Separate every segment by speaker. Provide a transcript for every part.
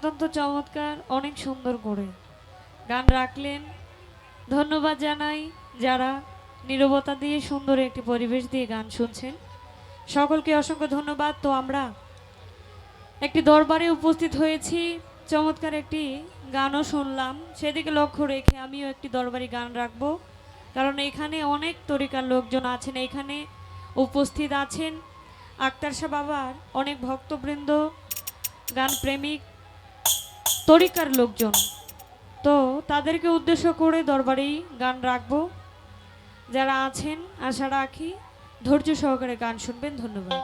Speaker 1: অত্যন্ত চমৎকার, অনেক সুন্দর করে। গান রাখলেন। ধন্যবাদ জানাই যারা নীরবতা দিয়ে সুন্দর একটি পরিবেশ দিয়ে গান শুনছেন। সকলকে অসংখ্য ধন্যবাদ। তো আমরা একটি দরবারে উপস্থিত হয়েছি। চমৎকার একটি গানও শুনলাম। সেদিকে লক্ষ্য রেখে আমিও একটি দরবারি গান রাখব। কারণ এখানে অনেক তরিকার লোকজন আছেন, এখানে উপস্থিত আছেন। আক্তার শাহ বাবার অনেক ভক্তবৃন্দ গান প্রেমিক তরিকার লোকজন। তো তাদেরকে উদ্দেশ্য করে দরবারেই গান রাখব। যারা আছেন, আশা রাখি ধৈর্য সহকারে গান শুনবেন। ধন্যবাদ।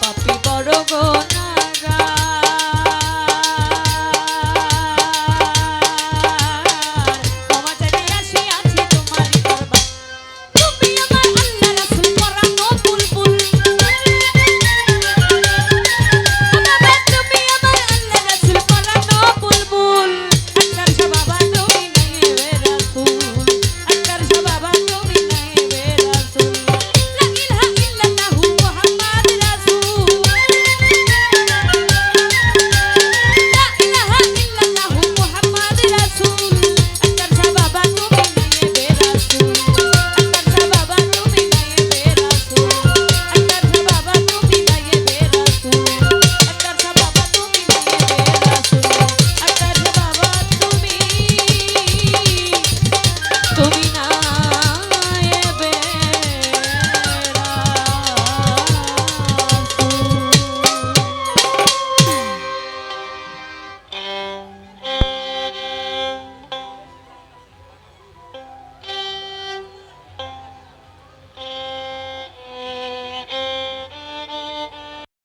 Speaker 2: পাপি বড় গো নারা